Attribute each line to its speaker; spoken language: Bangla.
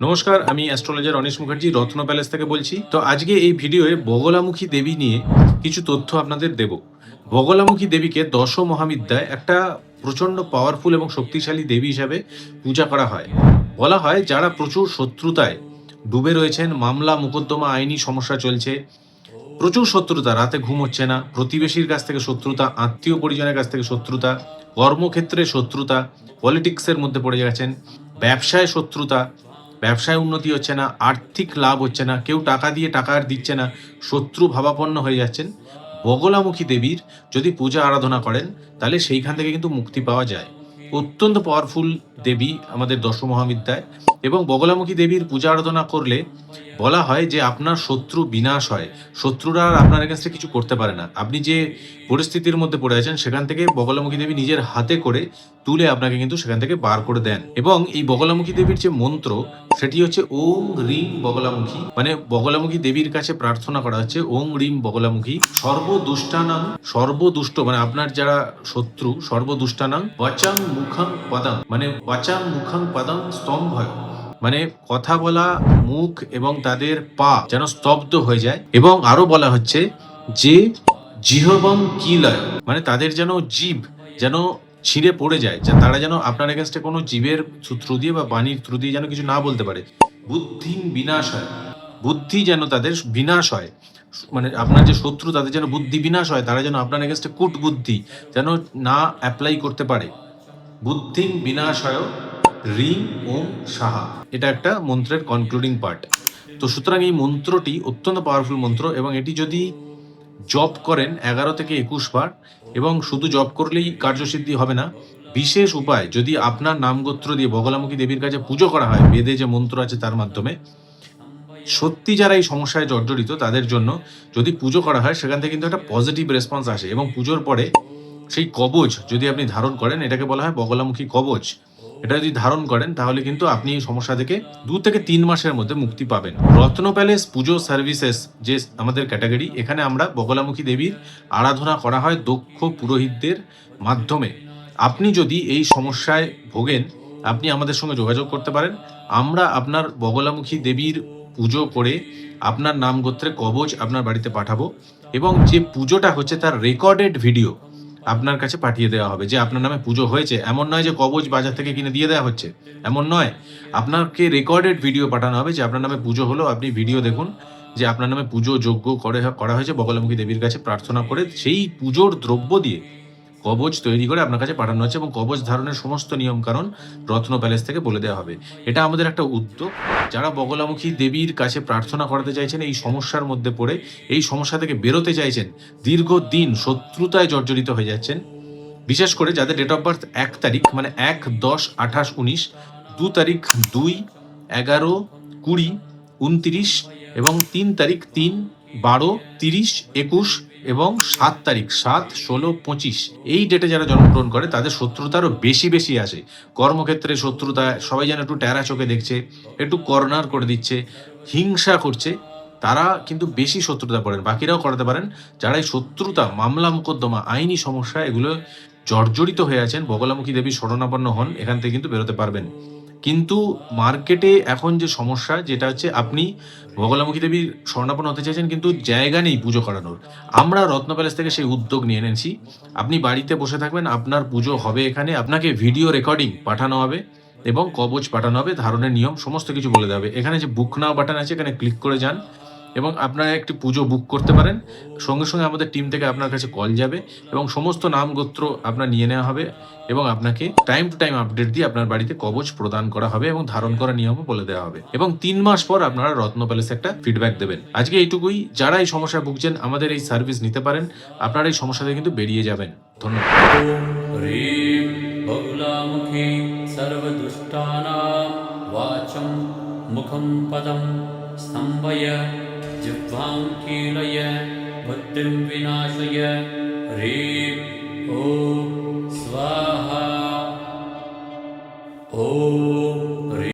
Speaker 1: নমস্কার, আমি অ্যাস্ট্রোলজার অনিশ মুখার্জি, রত্ন প্যালেস থেকে বলছি। তো আজকে এই ভিডিওয়ে বগলামুখী দেবী নিয়ে কিছু তথ্য আপনাদের দেব। বগলামুখী দেবীকে দশ মহাবিদ্যায় একটা প্রচণ্ড পাওয়ারফুল এবং শক্তিশালী দেবী হিসাবে পূজা করা হয়। বলা হয় যারা প্রচুর শত্রুতায় ডুবে রয়েছেন, মামলা, মোকদ্দমা, আইনি সমস্যা চলছে, প্রচুর শত্রুতা, রাতে ঘুম হচ্ছে না, প্রতিবেশীর কাছ থেকে শত্রুতা, আত্মীয় পরিজনের কাছ থেকে শত্রুতা, কর্মক্ষেত্রে শত্রুতা পলিটিক্সের মধ্যে পড়ে গেছেন, ব্যবসায় শত্রুতা ব্যবসায় উন্নতি হচ্ছে না, আর্থিক লাভ হচ্ছে না, কেউ টাকা দিয়ে টাকা আর দিচ্ছে না, শত্রু ভাবাপন্ন হয়ে যাচ্ছেন। বগলামুখী দেবীর যদি পূজা আরাধনা করেন, তাহলে সেইখান থেকে কিন্তু মুক্তি পাওয়া যায়। অত্যন্ত পাওয়ারফুল দেবী আমাদের দশ মহাবিদ্যায় এবং বগলামুখী দেবীর পূজা আরাধনা করলে বলা হয় যে আপনার শত্রু বিনাশ হয়। শত্রুরা আর আপনার এগেনস্টে কিছু করতে পারে না। আপনি যে পরিস্থিতির মধ্যে পড়ে আছেন, সেখান থেকে বগলামুখী দেবী নিজের হাতে করে তুলে আপনাকে কিন্তু সেখান থেকে বার করে দেন। এবং এই বগলামুখী দেবীর যে মন্ত্র, সেটি হচ্ছে ওম রিং বগলামুখী। মানে বগলামুখী দেবীর কাছে প্রার্থনা করা হচ্ছে, ওম রিং বগলামুখী। সর্বদুষ্টানাং, সর্বদুষ্ট মানে আপনার যারা শত্রু, সর্বদুষ্টানাং, বচাং মুখাং পদাং। মানে বচাং মুখাং পদাং স্তম্ভয়। মানে কথা বলা, মুখ এবং তাদের পা যেন স্তব্ধ হয়ে যায় এবং আরও বলা হচ্ছে যে জিহবং কিলয় মানে তাদের যেন জীব যেন ছিঁড়ে পড়ে যায়, যা তারা যেন আপনার এগেনস্টে কোনো জীবের থ্রু দিয়ে বা বাণীর থ্রু দিয়ে যেন কিছু না বলতে পারে। বুদ্ধি বিনাশ হয়, বুদ্ধি যেন তাদের বিনাশ হয় মানে আপনার যে শত্রু তাদের যেন বুদ্ধি বিনাশ হয়, তারা যেন আপনার এগেনস্টে কুট বুদ্ধি যেন না অ্যাপ্লাই করতে পারে। বুদ্ধিং বিনাশয় রিং ওম সাহা। এটা একটা মন্ত্রের কনক্লুডিং পার্ট তো সুতরাং এই মন্ত্রটি অত্যন্ত পাওয়ারফুল মন্ত্র এবং এটি যদি জপ করেন এগারো থেকে একুশ বার এবং শুধু জপ করলেই কার্যসিদ্ধি হবে না, বিশেষ উপায়, যদি আপনার নামগোত্র দিয়ে বগলামুখী দেবীর কাছে পুজো করা হয়, বেদে যে মন্ত্র আছে তার মাধ্যমে, সত্যি যারা এই সমস্যায় জর্জরিত, তাদের জন্য যদি পুজো করা হয়, সেখান থেকে কিন্তু একটা পজিটিভ রেসপন্স আসে এবং পুজোর পরে সেই কবচ যদি আপনি ধারণ করেন, এটাকে বলা হয় বগলামুখী কবচ এটা যদি ধারণ করেন, তাহলে কিন্তু আপনি এই সমস্যা থেকে দু থেকে তিন মাসের মধ্যে মুক্তি পাবেন। রত্ন প্যালেস পুজো সার্ভিসেস যে আমাদের ক্যাটাগরি, এখানে আমরা বগলামুখী দেবীর আরাধনা করা হয় দক্ষ পুরোহিতদের মাধ্যমে। আপনি যদি এই সমস্যায় ভোগেন, আপনি আমাদের সঙ্গে যোগাযোগ করতে পারেন। আমরা আপনার বগলামুখী দেবীর পুজো করে আপনার নাম গোত্রে কবচ আপনার বাড়িতে পাঠাবো এবং যে পুজোটা হচ্ছে তার রেকর্ডেড ভিডিও আপনার কাছে পাঠিয়ে দেওয়া হবে। যে আপনার নামে পুজো হয়েছে এমন নয় যে কবজ বাজার থেকে কিনে দিয়ে দেওয়া হচ্ছে। এমন নয়। আপনাকে রেকর্ডেড ভিডিও পাঠানো হবে যে আপনার নামে পুজো হলো। আপনি ভিডিও দেখুন যে আপনার নামে পুজো যজ্ঞ করে করা হয়েছে। বগলামুখী দেবীর কাছে প্রার্থনা করে সেই পুজোর দ্রব্য দিয়ে কবচ তৈরি করে আপনার কাছে পাঠানো হচ্ছে এবং কবচ ধারণের সমস্ত নিয়ম কারণ রত্ন প্যালেস থেকে বলে দেওয়া হবে। এটা আমাদের একটা উদ্যোগ। যারা বগলামুখী দেবীর কাছে প্রার্থনা করাতে চাইছেন, এই সমস্যার মধ্যে পড়ে, এই সমস্যা থেকে বেরোতে চাইছেন, দীর্ঘদিন শত্রুতায় জর্জরিত হয়ে যাচ্ছেন। বিশেষ করে যাদের ডেট অফ বার্থ এক তারিখ মানে এক দশ আঠাশ উনিশ, দু তারিখ দুই, এগারো কুড়ি, উনতিরিশ এবং তিন তারিখ তিন, বারো, তিরিশ, একুশ এবং সাত তারিখ, সাত, ষোলো, পঁচিশ, এই ডেটে যারা জন্মগ্রহণ করে, তাদের শত্রুতারও বেশি বেশি আসে কর্মক্ষেত্রে শত্রুতা, সবাই যেন একটু ট্যারা চোখে দেখছে, একটু কর্নার করে দিচ্ছে, হিংসা করছে, তারা কিন্তু বেশি শত্রুতা করেন। বাকিরাও করাতে পারেন, যারা এই শত্রুতা, মামলা, মোকদ্দমা, আইনি সমস্যা, এগুলো জর্জরিত হয়ে আছেন, বগলামুখী দেবী শরণাপন্ন হন, এখান থেকে কিন্তু বেরোতে পারবেন। কিন্তু মার্কেটে এখন যে সমস্যা, যেটা হচ্ছে আপনি ভগলামুখী দেবীর স্বর্ণাপন হতে চাইছেন কিন্তু জায়গা নেই পুজো করানোর। আমরা রত্ন প্যালেস থেকে সেই উদ্যোগ নিয়ে এনেছি। আপনি বাড়িতে বসে থাকবেন, আপনার পুজো হবে এখানে, আপনাকে ভিডিও রেকর্ডিং পাঠানো হবে এবং কবচ পাঠানো হবে, ধারণের নিয়ম, সমস্ত কিছু বলে দেবে এখানে যে বুক নাও বাটন আছে, এখানে ক্লিক করে যান। এবং আপনারা একটি পুজো বুক করতে পারেন। সঙ্গে সঙ্গে আমাদের টিম থেকে আপনার কাছে কল যাবে এবং সমস্ত নাম গোত্র আপনার নিয়ে নেওয়া হবে এবং আপনাকে টাইম টু টাইম আপডেট দিয়ে আপনার বাড়িতে কবচ প্রদান করা হবে এবং ধারণ করা নিয়মও বলে দেওয়া হবে। এবং তিন মাস পর আপনারা রত্ন প্যালেসে একটা ফিডব্যাক দেবেন। আজকে এইটুকুই। যারা এই সমস্যা ভুগছেন, আমাদের এই সার্ভিস নিতে পারেন। আপনারা এই সমস্যা থেকে কিন্তু বেরিয়ে যাবেন। ধন্যবাদ।
Speaker 2: মুখম পদম স্তম্ভয় वाचं मुखं पदं स्तम्भय जिह्वां कीलय बुद्धिं विनाशय ह्रीं ॐ स्वाहा